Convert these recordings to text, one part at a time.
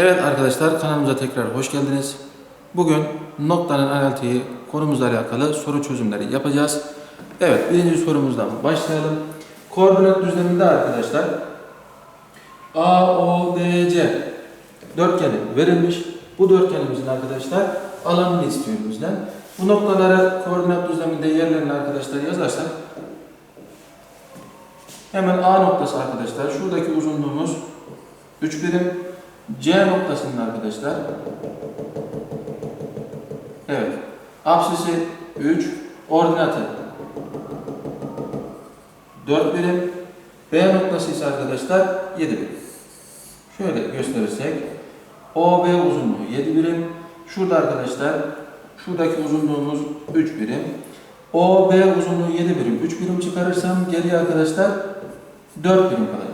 Evet arkadaşlar kanalımıza tekrar hoş geldiniz. Bugün noktanın analitiği konumuzla alakalı soru çözümleri yapacağız. Evet birinci sorumuzdan başlayalım. Koordinat düzleminde arkadaşlar A, O, D, C dörtgeni verilmiş. Bu dörtgenimizin arkadaşlar alanını istiyor bizden. Bu noktalara koordinat düzleminde yerlerini arkadaşlar yazarsak hemen A noktası arkadaşlar şuradaki uzunluğumuz 3 birim C noktasının arkadaşlar. Evet. Apsisi 3 ordinatı 4 birim. B noktası ise arkadaşlar 7 birim. Şöyle gösterirsek OB uzunluğu 7 birim. Şurada arkadaşlar şuradaki uzunluğumuz 3 birim. OB uzunluğu 7 birim 3 birim çıkarırsam geriye arkadaşlar 4 birim kalır.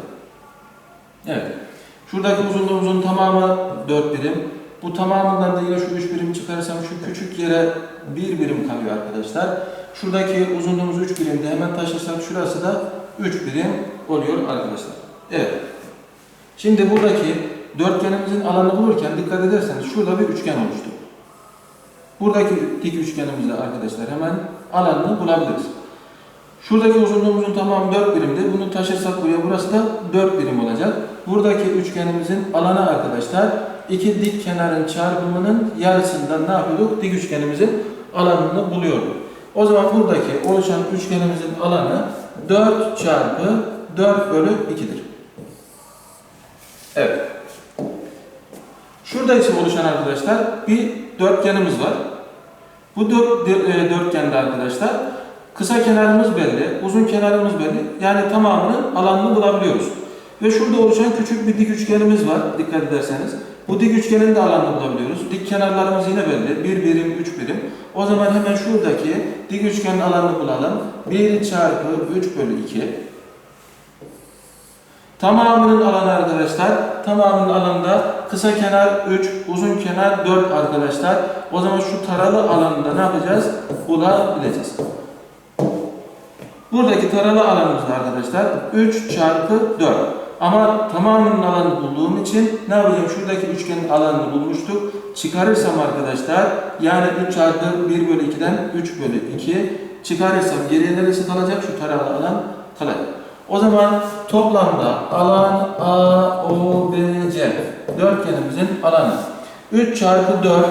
Evet Şuradaki uzunluğumuzun tamamı 4 birim. Bu tamamından da yine şu 3 birim çıkarırsam şu küçük yere 1 birim kalıyor arkadaşlar. Şuradaki uzunluğumuz 3 birimde hemen taşırsak şurası da 3 birim oluyor arkadaşlar. Evet. Şimdi buradaki dörtgenimizin alanını bulurken dikkat ederseniz şurada bir üçgen oluştu. Buradaki dik üçgenimizde arkadaşlar hemen alanını bulabiliriz. Şuradaki uzunluğumuzun tamamı 4 birimdi. Bunu taşırsak buraya burası da 4 birim olacak. Buradaki üçgenimizin alanı arkadaşlar iki dik kenarın çarpımının yarısından ne yapıyorduk? Dik üçgenimizin alanını buluyorduk. O zaman buradaki oluşan üçgenimizin alanı 4 çarpı 4 bölü 2'dir. Evet. Şurada ise oluşan arkadaşlar bir dörtgenimiz var. Bu dört, e, dörtgende arkadaşlar kısa kenarımız belli, uzun kenarımız belli. Yani tamamının alanını bulabiliyoruz. Ve şurada oluşan küçük bir dik üçgenimiz var dikkat ederseniz. Bu dik üçgenin de alanını bulabiliyoruz. Dik kenarlarımız yine belli. 1 birim, 3 birim. O zaman hemen şuradaki dik üçgenin alanını bulalım. 1 çarpı 3 bölü 2. Tamamının alanı arkadaşlar. Tamamının alanında kısa kenar 3, uzun kenar 4 arkadaşlar. O zaman şu taralı alanında ne yapacağız? Bulabileceğiz. Buradaki taralı alanımız da arkadaşlar 3 çarpı 4. Ama tamamının alanını bulduğum için ne yapacağım? Şuradaki üçgenin alanını bulmuştuk. Çıkarırsam arkadaşlar yani 3 çarpı 1 bölü 2'den 3 bölü 2 çıkarırsam geriye neresi kalacak? Şu taralı alan kalacak. O zaman toplamda alan A, O, B, C dörtgenimizin alanı 3 çarpı 4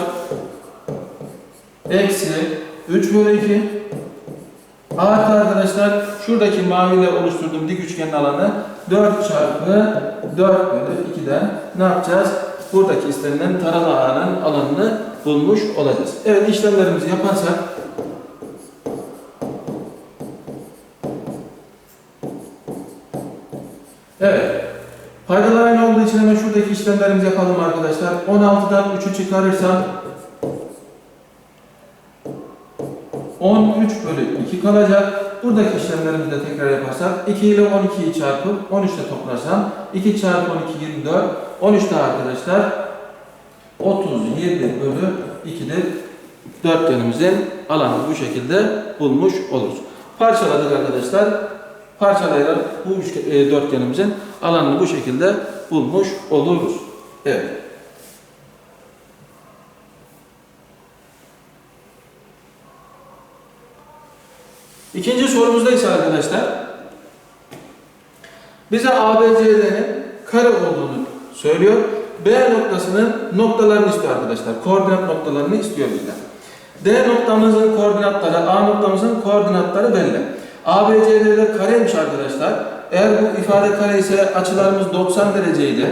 eksi 3 bölü 2 Artı arkadaşlar şuradaki maviyle oluşturduğum dik üçgenin alanı 4 çarpı 4 bölü 2'den ne yapacağız? Buradaki istenilen taralı alanın alanını bulmuş olacağız. Evet işlemlerimizi yaparsak Evet. Paydalar aynı olduğu için hemen şuradaki işlemlerimizi yapalım arkadaşlar. 16'dan 3'ü çıkarırsam 13 bölü 2 kalacak. Buradaki işlemlerimizi de tekrar yaparsak 2 ile 12'yi çarpıp 13 ile toplarsam 2 çarpı 12 24 13 daha arkadaşlar 37 bölü 2'dir. Dörtgenimizin alanı bu şekilde bulmuş oluruz. Parçaladık arkadaşlar. Parçalayarak bu e, dörtgenimizin alanını bu şekilde bulmuş oluruz. Evet. İkinci sorumuzda ise arkadaşlar bize ABC'nin kare olduğunu söylüyor. B noktasının noktalarını istiyor arkadaşlar. Koordinat noktalarını istiyor bizden. D noktamızın koordinatları, A noktamızın koordinatları belli. ABC'de kareymiş arkadaşlar. Eğer bu ifade kare ise açılarımız 90 dereceydi.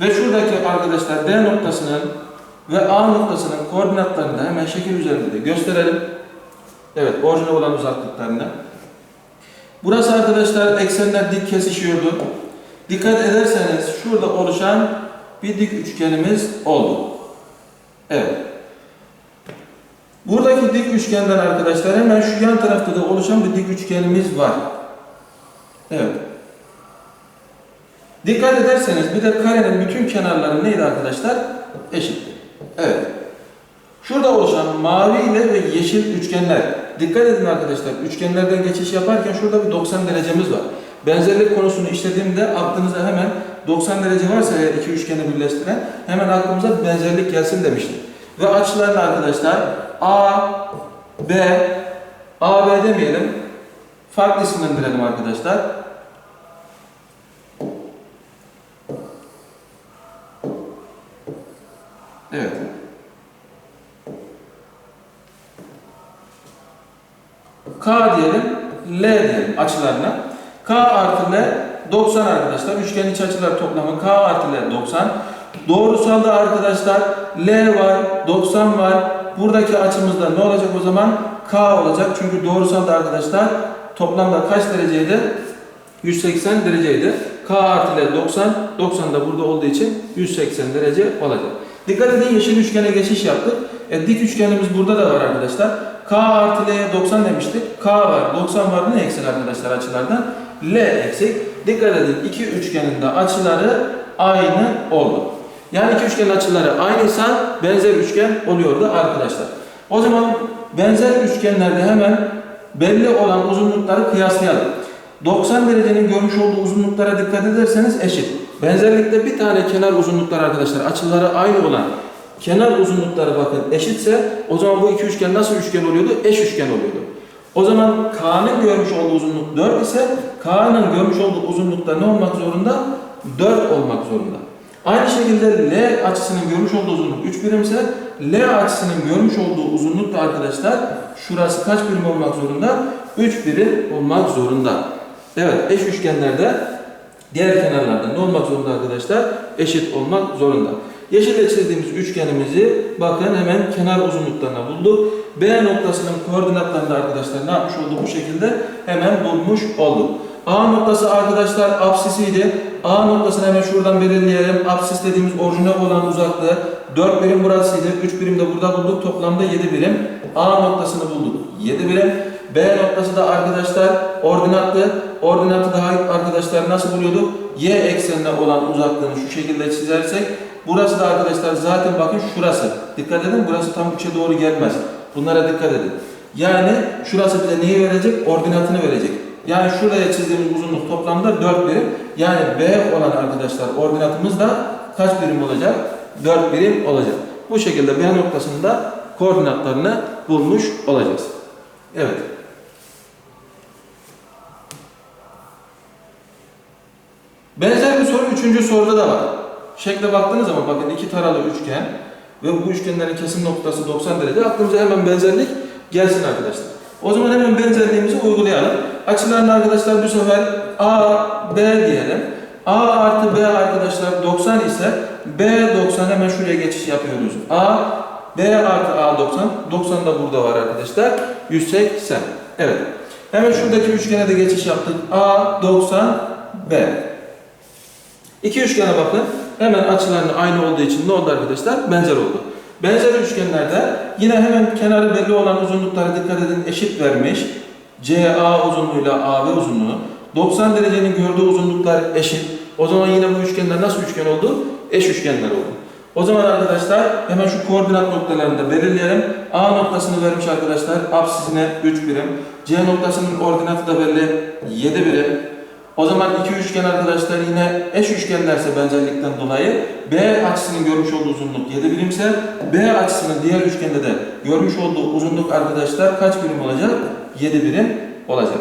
Ve şuradaki arkadaşlar D noktasının ve A noktasının koordinatlarını da hemen şekil üzerinde de gösterelim. Evet, orijinal olan uzaklıklarında. Burası arkadaşlar eksenler dik kesişiyordu. Dikkat ederseniz şurada oluşan bir dik üçgenimiz oldu. Evet. Buradaki dik üçgenden arkadaşlar hemen şu yan tarafta da oluşan bir dik üçgenimiz var. Evet. Dikkat ederseniz bir de karenin bütün kenarları neydi arkadaşlar? Eşitti. Evet. Şurada oluşan mavi ile ve yeşil üçgenler. Dikkat edin arkadaşlar. Üçgenlerden geçiş yaparken şurada bir 90 derecemiz var. Benzerlik konusunu işlediğimde aklınıza hemen 90 derece varsa eğer iki üçgeni birleştiren hemen aklımıza benzerlik gelsin demiştik. Ve açılarını arkadaşlar A, B, A, B demeyelim. Farklı isimlendirelim arkadaşlar. Evet. K diyelim, L diyelim açılarına. K artı L 90 arkadaşlar. Üçgen iç açılar toplamı K artı L 90. Doğrusalda arkadaşlar L var, 90 var. Buradaki açımızda ne olacak o zaman? K olacak. Çünkü doğrusalda arkadaşlar toplamda kaç dereceydi? 180 dereceydi. K artı L 90, 90 da burada olduğu için 180 derece olacak. Dikkat edin yeşil üçgene geçiş yaptık. E, dik üçgenimiz burada da var arkadaşlar. K artı L'ye 90 demiştik. K var, 90 var. Ne eksik arkadaşlar açılardan? L eksik. Dikkat edin iki üçgenin de açıları aynı oldu. Yani iki üçgenin açıları aynıysa benzer üçgen oluyordu arkadaşlar. O zaman benzer üçgenlerde hemen belli olan uzunlukları kıyaslayalım. 90 derecenin görmüş olduğu uzunluklara dikkat ederseniz eşit. Benzerlikte bir tane kenar uzunlukları arkadaşlar açıları aynı olan kenar uzunlukları bakın eşitse o zaman bu iki üçgen nasıl üçgen oluyordu? Eş üçgen oluyordu. O zaman K'nın görmüş olduğu uzunluk 4 ise K'nın görmüş olduğu uzunlukta ne olmak zorunda? 4 olmak zorunda. Aynı şekilde L açısının görmüş olduğu uzunluk 3 birim ise L açısının görmüş olduğu uzunluk da arkadaşlar şurası kaç birim olmak zorunda? 3 birim olmak zorunda. Evet eş üçgenlerde diğer kenarlarda ne olmak zorunda arkadaşlar? Eşit olmak zorunda. Yeşille çizdiğimiz üçgenimizi bakın hemen kenar uzunluklarına bulduk. B noktasının koordinatlarını da arkadaşlar ne yapmış olduk bu şekilde? Hemen bulmuş olduk. A noktası arkadaşlar apsisiydi. A noktasını hemen şuradan belirleyelim. Apsis dediğimiz orijinal olan uzaklığı 4 birim burasıydı. 3 birim de burada bulduk. Toplamda 7 birim. A noktasını bulduk. 7 birim. B noktası da arkadaşlar ordinattı. Ordinatı da arkadaşlar nasıl buluyorduk? Y eksenine olan uzaklığını şu şekilde çizersek burası da arkadaşlar zaten bakın şurası. Dikkat edin burası tam 3'e doğru gelmez. Bunlara dikkat edin. Yani şurası bize neyi verecek? Ordinatını verecek. Yani şuraya çizdiğimiz uzunluk toplamda 4 birim. Yani B olan arkadaşlar ordinatımız da kaç birim olacak? 4 birim olacak. Bu şekilde B noktasında koordinatlarını bulmuş olacağız. Evet. Benzer bir soru üçüncü soruda da var. Şekle baktığınız zaman bakın iki taralı üçgen ve bu üçgenlerin kesim noktası 90 derece. Aklımıza hemen benzerlik gelsin arkadaşlar. O zaman hemen benzerliğimizi uygulayalım. Açılarını arkadaşlar bu sefer A, B diyelim. A artı B arkadaşlar 90 ise B 90 hemen şuraya geçiş yapıyoruz. A, B artı A 90. 90 da burada var arkadaşlar. 180. Evet. Hemen şuradaki üçgene de geçiş yaptık. A 90, B. İki üçgene bakın. Hemen açılarını aynı olduğu için ne oldu arkadaşlar? Benzer oldu. Benzer üçgenlerde yine hemen kenarı belli olan uzunluklara dikkat edin eşit vermiş. CA uzunluğuyla AB uzunluğu. 90 derecenin gördüğü uzunluklar eşit. O zaman yine bu üçgenler nasıl üçgen oldu? Eş üçgenler oldu. O zaman arkadaşlar hemen şu koordinat noktalarını da belirleyelim. A noktasını vermiş arkadaşlar. Apsisine 3 birim. C noktasının koordinatı da belli. 7 birim. O zaman iki üçgen arkadaşlar yine eş üçgenlerse benzerlikten dolayı B açısının görmüş olduğu uzunluk 7 birimse B açısının diğer üçgende de görmüş olduğu uzunluk arkadaşlar kaç birim olacak? 7 birim olacak.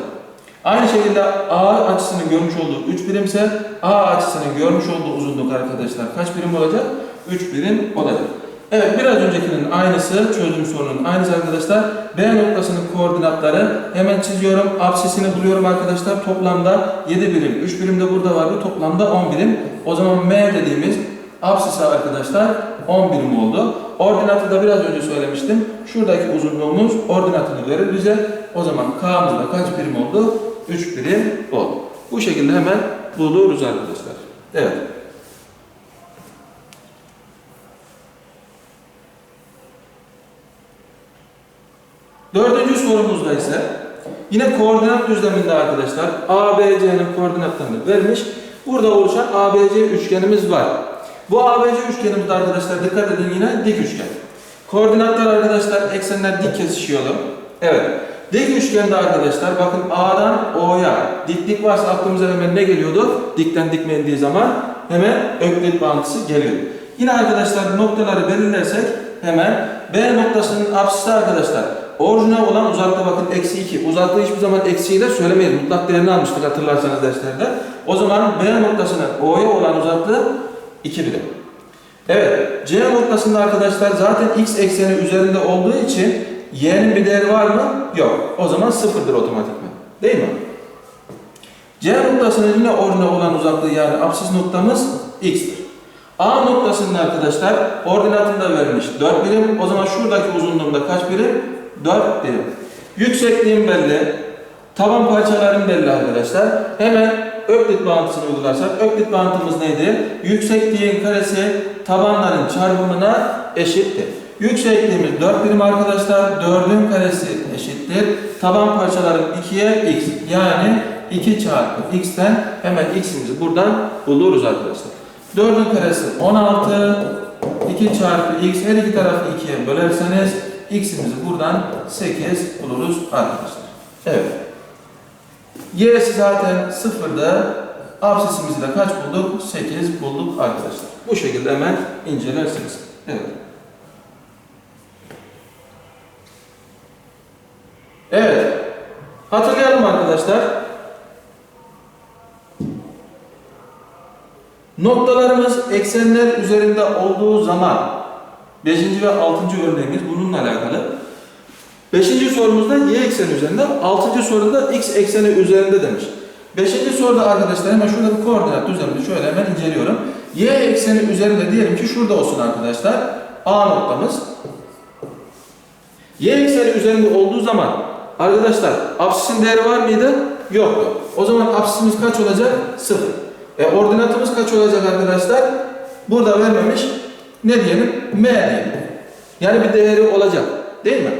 Aynı şekilde A açısının görmüş olduğu 3 birimse A açısının görmüş olduğu uzunluk arkadaşlar kaç birim olacak? 3 birim olacak. Evet biraz öncekinin aynısı çözdüğüm sorunun aynısı arkadaşlar. B noktasının koordinatları hemen çiziyorum. Apsisini buluyorum arkadaşlar. Toplamda 7 birim. 3 birim de burada vardı. Toplamda 10 birim. O zaman M dediğimiz apsisi arkadaşlar 10 birim oldu. Ordinatı da biraz önce söylemiştim. Şuradaki uzunluğumuz ordinatını verir bize. O zaman K'mız da kaç birim oldu? 3 birim oldu. Bu şekilde hemen buluruz arkadaşlar. Evet. Dördüncü sorumuzda ise yine koordinat düzleminde arkadaşlar ABC'nin koordinatlarını vermiş. Burada oluşan ABC üçgenimiz var. Bu ABC üçgenimizde arkadaşlar dikkat edin yine dik üçgen. Koordinatlar arkadaşlar eksenler dik kesişiyorlar. Evet. Dik üçgende arkadaşlar bakın A'dan O'ya diklik varsa aklımıza hemen ne geliyordu? Dikten dikme indiği zaman hemen öklit bağıntısı geliyor. Yine arkadaşlar noktaları belirlersek hemen B noktasının apsisi arkadaşlar orijinal olan uzakta bakın eksi 2. Uzaklığı hiçbir zaman eksiyle söylemeyiz. Mutlak değerini almıştık hatırlarsanız derslerde. O zaman B noktasının O'ya olan uzaklığı 2 birim. Evet, C noktasında arkadaşlar zaten x ekseni üzerinde olduğu için y'nin bir değeri var mı? Yok. O zaman sıfırdır otomatikman. Değil mi? C noktasının yine orijinal olan uzaklığı yani apsis noktamız x'tir. A noktasının arkadaşlar ordinatında verilmiş 4 birim. O zaman şuradaki uzunluğumda kaç birim? 4 birim. Yüksekliğim belli. Taban parçalarım belli arkadaşlar. Hemen Öklit bağıntısını uygularsak, Öklit bağıntımız neydi? Yüksekliğin karesi tabanların çarpımına eşittir. Yüksekliğimiz 4 birim arkadaşlar. 4'ün karesi eşittir. Taban parçalarım 2'ye x. Yani 2 çarpı x'ten hemen x'imizi buradan buluruz arkadaşlar. 4'ün karesi 16. 2 çarpı x her iki tarafı 2'ye bölerseniz x'imizi buradan 8 buluruz arkadaşlar. Evet. Y'si zaten sıfırda. Absisimizi de kaç bulduk? 8 bulduk arkadaşlar. Bu şekilde hemen incelersiniz. Evet. Evet. Hatırlayalım arkadaşlar. Noktalarımız eksenler üzerinde olduğu zaman 5. ve 6. örneğimiz bununla alakalı. 5. sorumuzda y ekseni üzerinde, 6. soruda x ekseni üzerinde demiş. 5. soruda arkadaşlar hemen şurada bir koordinat düzenini şöyle hemen inceliyorum. Y ekseni üzerinde diyelim ki şurada olsun arkadaşlar. A noktamız. Y ekseni üzerinde olduğu zaman arkadaşlar absisin değeri var mıydı? Yoktu. O zaman absisimiz kaç olacak? 0. E ordinatımız kaç olacak arkadaşlar? Burada vermemiş. Ne diyelim? M diyelim. Yani bir değeri olacak. Değil mi?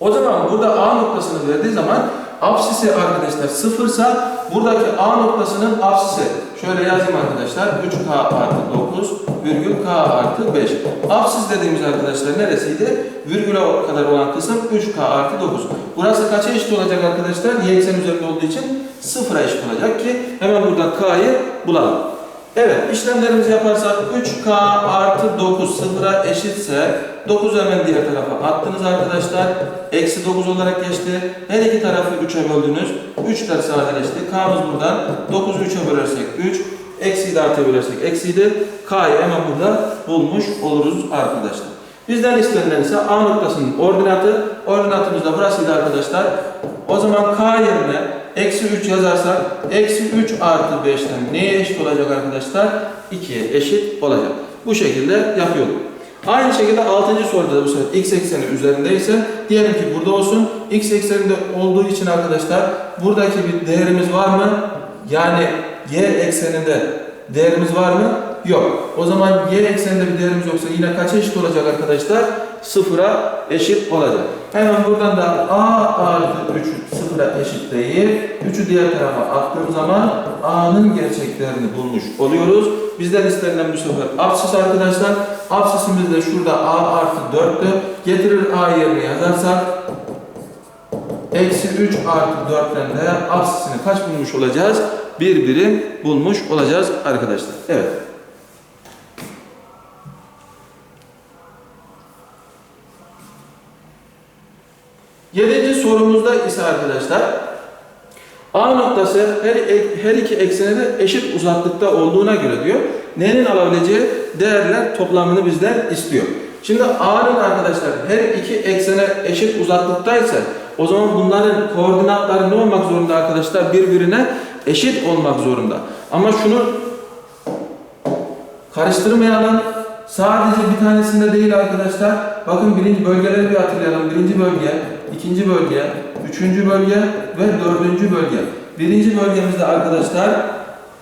O zaman burada A noktasını verdiği zaman absisi arkadaşlar sıfırsa buradaki A noktasının absisi şöyle yazayım arkadaşlar 3K artı 9 virgül K artı 5. Absis dediğimiz arkadaşlar neresiydi? Virgüle kadar olan kısım 3K artı 9. Burası kaça eşit olacak arkadaşlar? Y eksen üzerinde olduğu için sıfıra eşit olacak ki hemen buradan K'yı bulalım. Evet işlemlerimizi yaparsak 3K artı 9 sıfıra eşitse 9 hemen diğer tarafa attınız arkadaşlar. Eksi 9 olarak geçti. Her iki tarafı 3'e böldünüz. 3'ler sadeleşti. K'mız buradan 9'u 3'e bölersek 3. Eksiyi de artıya bölersek eksiydi. K'yı hemen burada bulmuş oluruz arkadaşlar. Bizden istenilen ise A noktasının ordinatı. Ordinatımız da burasıydı arkadaşlar. O zaman K yerine eksi 3 yazarsak eksi 3 artı 5'ten neye eşit olacak arkadaşlar? 2'ye eşit olacak. Bu şekilde yapıyorduk. Aynı şekilde 6. soruda da bu sefer x ekseni üzerindeyse diyelim ki burada olsun. x ekseninde olduğu için arkadaşlar buradaki bir değerimiz var mı? Yani y ekseninde değerimiz var mı? Yok. O zaman y ekseninde bir değerimiz yoksa yine kaça eşit olacak arkadaşlar? Sıfıra eşit olacak. Hemen buradan da a artı 3 sıfıra eşit değil. 3'ü diğer tarafa attığım zaman a'nın gerçeklerini bulmuş oluyoruz. Bizden istenilen bu sefer absis arkadaşlar. Absisimiz de şurada a artı 4'tü. Getirir a yerine yazarsak eksi 3 artı 4'ten de absisini kaç bulmuş olacağız? Bir birim bulmuş olacağız arkadaşlar. Evet. Yedinci sorumuzda ise arkadaşlar A noktası her, her iki eksene de eşit uzaklıkta olduğuna göre diyor. N'nin alabileceği değerler toplamını bizden istiyor. Şimdi A'nın arkadaşlar her iki eksene eşit uzaklıktaysa o zaman bunların koordinatları ne olmak zorunda arkadaşlar? Birbirine eşit olmak zorunda. Ama şunu karıştırmayalım. Sadece bir tanesinde değil arkadaşlar. Bakın birinci bölgeleri bir hatırlayalım. Birinci bölge, ikinci bölge, üçüncü bölge ve dördüncü bölge. Birinci bölgemizde arkadaşlar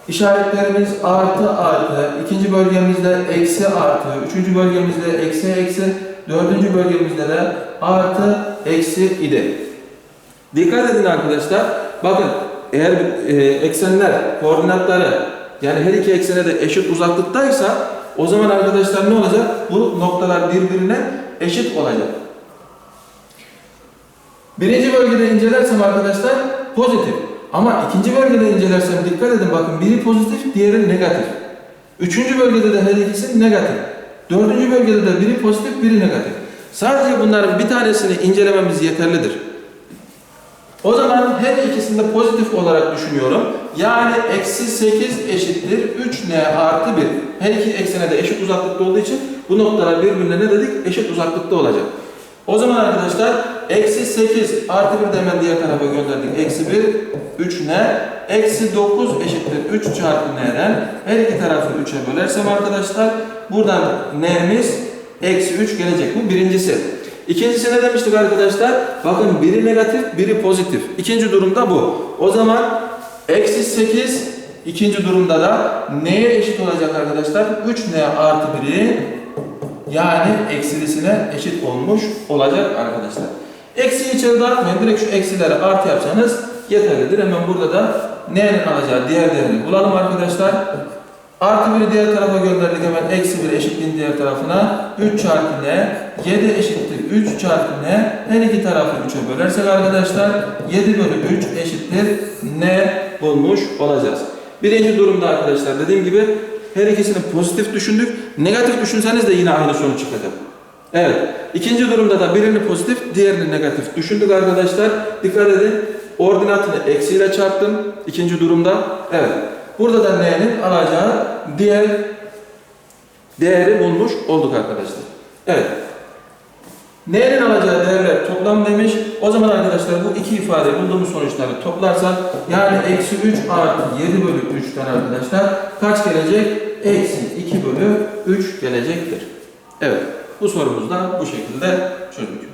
işaretlerimiz artı artı, ikinci bölgemizde eksi artı, üçüncü bölgemizde eksi eksi, dördüncü bölgemizde de artı eksi idi. Dikkat edin arkadaşlar. Bakın eğer e, eksenler, koordinatları yani her iki eksene de eşit uzaklıktaysa o zaman arkadaşlar ne olacak? Bu noktalar birbirine eşit olacak. Birinci bölgede incelersem arkadaşlar pozitif. Ama ikinci bölgede incelersem dikkat edin bakın biri pozitif, diğeri negatif. Üçüncü bölgede de her ikisi negatif. Dördüncü bölgede de biri pozitif, biri negatif. Sadece bunların bir tanesini incelememiz yeterlidir. O zaman her ikisini de pozitif olarak düşünüyorum. Yani eksi 8 eşittir 3n artı 1. Her iki eksene de eşit uzaklıkta olduğu için bu noktalar birbirine ne dedik? Eşit uzaklıkta olacak. O zaman arkadaşlar eksi 8 artı 1 de diğer tarafa gönderdik. Eksi 1 3n eksi 9 eşittir 3 çarpı n'den her iki tarafı 3'e bölersem arkadaşlar buradan n'miz eksi 3 gelecek. Bu birincisi. İkincisi ne demiştik arkadaşlar? Bakın biri negatif, biri pozitif. İkinci durumda bu. O zaman eksi 8 ikinci durumda da neye eşit olacak arkadaşlar? 3n artı 1'i yani eksilisine eşit olmuş olacak arkadaşlar. Eksiyi içeri dağıtmayın. Direkt şu eksileri artı yapsanız yeterlidir. Hemen burada da n'nin alacağı diğer değerini bulalım arkadaşlar. Artı 1'i diğer tarafa gönderdik hemen eksi 1 eşitliğin diğer tarafına 3 çarpı n 7 eşittir 3 çarpı n her iki tarafı 3'e bölersek arkadaşlar 7 bölü 3 eşittir n bulmuş olacağız. Birinci durumda arkadaşlar dediğim gibi her ikisini pozitif düşündük. Negatif düşünseniz de yine aynı sonuç çıkacak. Evet. İkinci durumda da birini pozitif, diğerini negatif düşündük arkadaşlar. Dikkat edin. Ordinatını eksiyle çarptım. İkinci durumda. Evet. Burada da n'nin alacağı diğer değeri bulmuş olduk arkadaşlar. Evet. N'nin alacağı değerler toplam demiş. O zaman arkadaşlar bu iki ifade bulduğumuz sonuçları toplarsak yani eksi 3 artı 7 bölü 3'ten arkadaşlar kaç gelecek? Eksi 2 bölü 3 gelecektir. Evet. Bu sorumuz da bu şekilde çözdük.